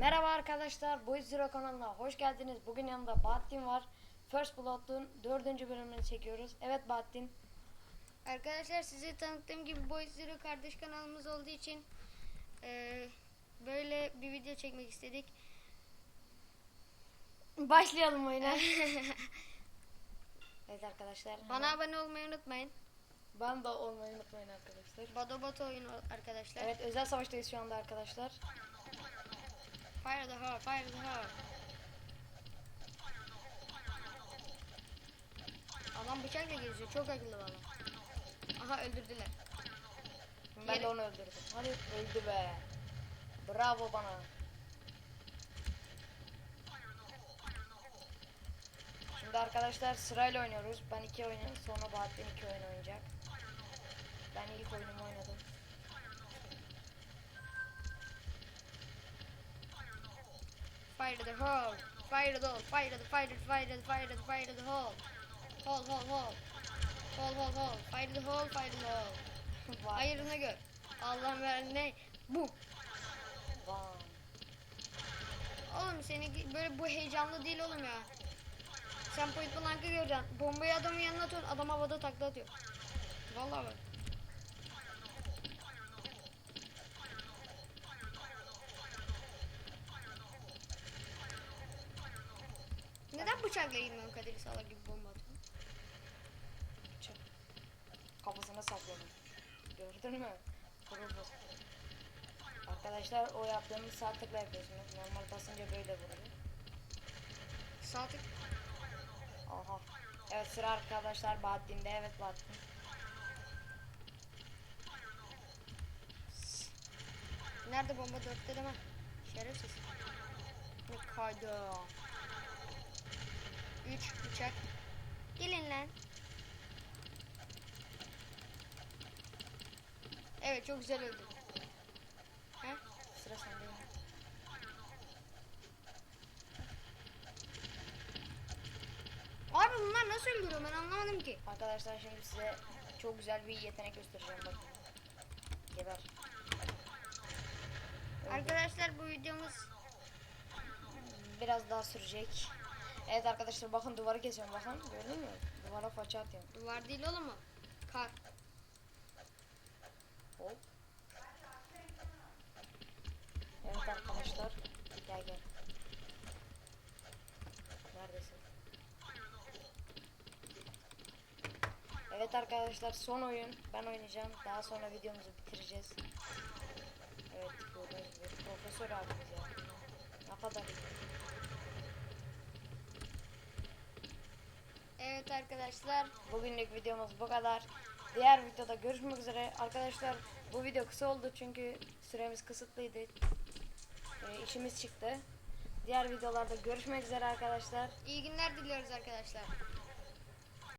Merhaba arkadaşlar, Boy Zero kanalına hoş geldiniz. Bugün yanımda Bahattin var. First Blood'un dördüncü bölümünü çekiyoruz. Evet Bahattin. Arkadaşlar size tanıttığım gibi Boy Zero kardeş kanalımız olduğu için eee, böyle bir video çekmek istedik. Başlayalım oyuna. evet arkadaşlar. Bana abone olmayı unutmayın. ben de olmayı unutmayın arkadaşlar. Bado Bato oyunu arkadaşlar. Evet özel savaştayız şu anda arkadaşlar. Fire the heart, fire the heart. Adam bıçakla geziyor. Çok akıllı valla. Aha öldürdüler. Ben Yere- de onu öldürdüm. Hadi öldü be. Bravo bana. Şimdi arkadaşlar sırayla oynuyoruz. Ben iki oyun, sonra Bahattin iki oyun oynayacak. Ben ilk oyunumu oynadım. Fire the hole. Fire the hole. Fire the fire the fire the fire the fire the hole. Hole hole hole. Hole hole hole. Fire the hole. Fire the hole. Hayırına gör. Allah'ın ver ne? Bu. Oğlum seni böyle bu heyecanlı değil oğlum ya. Sen point blank'ı göreceksin. Bombayı adamın yanına atıyorsun. Adam havada takla atıyor. Vallahi bak. Neden bıçakla girmiyorsun Kadir Sala gibi bomba atıyorsun? Çık. Kafasına sapladım. Gördün mü? Vuruldu. Arkadaşlar o yaptığımız sağ tıkla yapıyorsunuz. Normal basınca böyle vuruyor. Sağ tık. Evet sıra arkadaşlar Bahattin'de. Evet Bahattin. Nerede bomba dörtte deme. Şerefsiz. Ne kaydı. Üç bıçak. Gelin lan. Evet çok güzel öldü. He? Sıra sende. Öldürüyor ben anlamadım ki. Arkadaşlar şimdi size çok güzel bir yetenek göstereceğim bakın. Geber. Arkadaşlar bu videomuz Biraz daha sürecek. Evet arkadaşlar bakın duvarı kesiyorum bakın. Gördün mü? Duvara faça atıyorum. duvar değil oğlum o. Kar. Hop. Evet arkadaşlar. Gel gel. Neredesin? Evet arkadaşlar son oyun. Ben oynayacağım. Daha sonra videomuzu bitireceğiz. Evet gördüğünüz gibi. Profesör abimiz ya. Ne kadar iyi. Evet arkadaşlar. Bugünlük videomuz bu kadar. Diğer videoda görüşmek üzere. Arkadaşlar bu video kısa oldu çünkü süremiz kısıtlıydı. Ee, işimiz çıktı. Diğer videolarda görüşmek üzere arkadaşlar. iyi günler diliyoruz arkadaşlar.